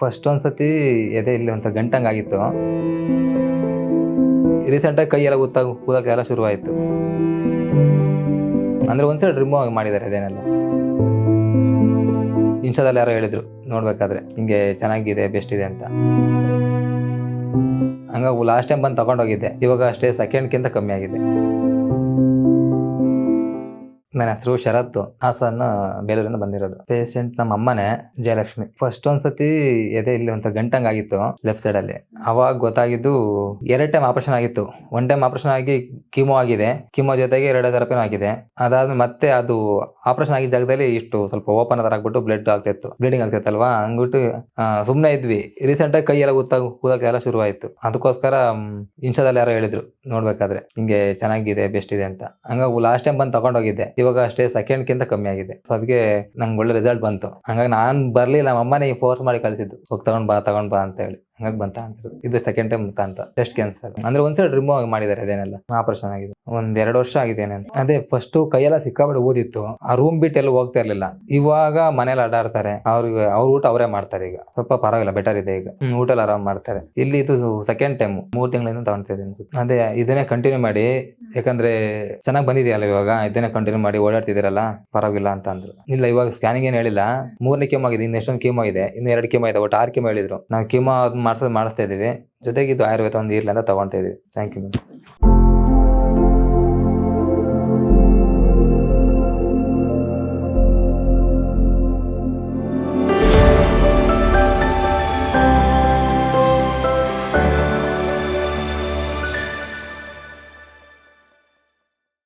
First ಒಂದ್ಸತಿ ಎದೆ ಇಲ್ಲಿ ಒಂಥರ ಗಂಟಂಗೆ ಆಗಿತ್ತು ರೀಸೆಂಟಾಗಿ ಕೈ ಎಲ್ಲ ಊತ ಊದಕ್ಕೆ ಎಲ್ಲ ಶುರುವಾಯಿತು. ಅಂದರೆ ಒಂದ್ಸಲ ರಿಮೂವ್ ಮಾಡಿದ್ದಾರೆ ಅದೇನೆಲ್ಲ ಇನ್ಸ್ಟಾದಲ್ಲಿ ಯಾರೋ ಹೇಳಿದ್ರು, ನೋಡ್ಬೇಕಾದ್ರೆ ಹಿಂಗೆ ಚೆನ್ನಾಗಿದೆ ಬೆಸ್ಟ್ ಇದೆ ಅಂತ. ಹಂಗಾಗಿ ಲಾಸ್ಟ್ ಟೈಮ್ ಬಂದು ತಗೊಂಡೋಗಿದ್ದೆ. ಇವಾಗ ಅಷ್ಟೇ ಸೆಕೆಂಡ್ಗಿಂತ ಕಮ್ಮಿ ಆಗಿದೆ. ನನ್ನ ಹೆಸರು ಶರತ್ ಹಾಸನ್ ಬೇಲೂರಿಂದ ಬಂದಿರೋದು. ಪೇಷಂಟ್ ನಮ್ಮ ಅಮ್ಮನೇ ಜಯಲಕ್ಷ್ಮಿ. ಫಸ್ಟ್ ಒಂದ್ಸತಿ ಎದೆ ಇಲ್ಲಿ ಒಂಥರ ಗಂಟಂಗ್ ಆಗಿತ್ತು ಲೆಫ್ಟ್ ಸೈಡ್ ಅಲ್ಲಿ. ಅವಾಗ ಗೊತ್ತಾಗಿದ್ದು, ಎರಡ್ ಟೈಮ್ ಆಪರೇಷನ್ ಆಗಿತ್ತು. ಒನ್ ಟೈಮ್ ಆಪರೇಷನ್ ಆಗಿ ಕೀಮೋ ಆಗಿದೆ. ಕಿಮೋ ಜೊತೆಗೆ ಎರಡು ಥೆರಪಿನೂ ಆಗಿದೆ. ಅದಾದ್ಮೇಲೆ ಮತ್ತೆ ಅದು ಆಪರೇಷನ್ ಆಗಿದ್ದ ಜಾಗದಲ್ಲಿ ಇಷ್ಟು ಸ್ವಲ್ಪ ಓಪನ್ ಅದರ ಆಗ್ಬಿಟ್ಟು ಬ್ಲಡ್ ಆಗ್ತಿತ್ತು. ಬ್ಲೀಡಿಂಗ್ ಆಗ್ತಿತ್ತಲ್ವಾ? ಹಂಗ್ಬಿಟ್ಟು ಸುಮ್ಮನೆ ಇದ್ವಿ. ರೀಸೆಂಟ್ ಆಗಿ ಕೈ ಎಲ್ಲ ಊತ ಊದಕ್ಕೆ ಎಲ್ಲ ಶುರುವಾಯಿತು. ಅದಕ್ಕೋಸ್ಕರ ಇನ್ಸ್ಟಾದಲ್ಲಿ ಯಾರೋ ಹೇಳಿದ್ರು, ನೋಡ್ಬೇಕಾದ್ರೆ ಹಿಂಗೆ ಚೆನ್ನಾಗಿದೆ ಬೆಸ್ಟ್ ಇದೆ ಅಂತ. ಹಂಗಾಗಿ ಲಾಸ್ಟ್ ಟೈಮ್ ಬಂದು ತಗೊಂಡೋಗಿದ್ದೆ ಇವಾಗ ಅಷ್ಟೇ ಸೆಕೆಂಡ್ಕಿಂತ ಕಮ್ಮಿ ಆಗಿದೆ. ಸೊ ಅದಕ್ಕೆ ನಂಗೆ ಒಳ್ಳೆ ರಿಸಲ್ಟ್ ಬಂತು. ಹಂಗಾಗಿ ನಾನು ಬರ್ಲಿಲ್ಲ ನಮ್ಮ ಅಮ್ಮನೇ ಫೋರ್ಸ್ ಮಾಡಿ ಕಳಿಸಿದ್ದು. ಹೋಗಿ ತಗೊಂಡ್ ಬಾ ತಗೊಂಡ್ ಬಾ ಅಂತ ಹೇಳಿ. ಹಂಗಾಗಿ ಬಂತ ಅಂತಿರೋದು ಇದು ಸೆಕೆಂಡ್ ಟೈಮ್ ಮುಖಾಂತ ಟೆಸ್ಟ್ ಕ್ಯಾನ್ಸರ್ ಅಂದ್ರೆ ಒಂದ್ಸಲ ರಿಮೂವ್ ಮಾಡಿದ್ದಾರೆ, ಅದೇನೆಲ್ಲ. ಆಪರೇಷನ್ ಆಗಿದೆ. ಒಂದ್ ಎರಡು ವರ್ಷ ಆಗಿದೆ ಅಂತ. ಅದೇ ಫಸ್ಟ್ ಕೈಯೆಲ್ಲ ಸಿಕ್ಕಾಬಿಟ್ಟು ಓದಿತ್ತು ಆ ರೂಮ್ ಬಿಟ್ಟು ಎಲ್ಲ ಹೋಗ್ತಾ ಇರ್ಲಿಲ್ಲ. ಇವಾಗ ಮನೇಲಿ ಅಡ್ಡಾಡ್ತಾರೆ. ಅವ್ರಿಗೆ, ಅವ್ರ ಊಟ ಅವರೇ ಮಾಡ್ತಾರೆ ಈಗ. ಸ್ವಲ್ಪ ಪರವಾಗಿಲ್ಲ ಬೆಟರ್ ಇದೆ ಈಗ. ಊಟ ಎಲ್ಲ ಆರಾಮ್ ಮಾಡ್ತಾರೆ. ಇಲ್ಲಿ ಇದು ಸೆಕೆಂಡ್ ಟೈಮ್ ಮೂರ್ ತಿಂಗಳಿಂದ ತಗೊಂತಿದ್ದೀನಿ ಅದೇ, ಇದನ್ನೇ ಕಂಟಿನ್ಯೂ ಮಾಡಿ ಯಾಕಂದ್ರೆ ಚೆನ್ನಾಗಿ ಬಂದಿದೆಯಲ್ಲ ಇವಾಗ? ಇದನ್ನೇ ಕಂಟಿನ್ಯೂ ಮಾಡಿ ಓಡಾಡ್ತಿದ್ದೀರಲ್ಲ? ಪರವಾಗಿಲ್ಲ ಅಂತ ಅಂದ್ರು. ಇಲ್ಲ, ಇವಾಗ ಸ್ಕ್ಯಾನಿಂಗ್ ಏನು ಹೇಳಿಲ್ಲ. ಮೂರನೇ ಕೆಮ್ಮು ಆಗಿದೆ ಇನ್ನು ಎಷ್ಟೊಂದು ಕೆಮ್ಮು ಇದೆ ಇನ್ನು ಎರಡು ಕೆಮ್ಮು ಇದೆ ಒಟ್ಟು ಆರು ಕೆಮ್ಮು ಹೇಳಿದ್ರು. ನಾವು ಮಾಡಿಸೋದು ಮಾಡ್ಸೋದು ಮಾಡಿಸ್ತಾ ಇದೀವಿ ಜೊತೆಗೆ ಇದು ಆಯುರ್ವೇದ ಒಂದು ಇರ್ಲಿ ಅಂತ ತಗೊಂತಾ ಇದೀವಿ ಥ್ಯಾಂಕ್ ಯು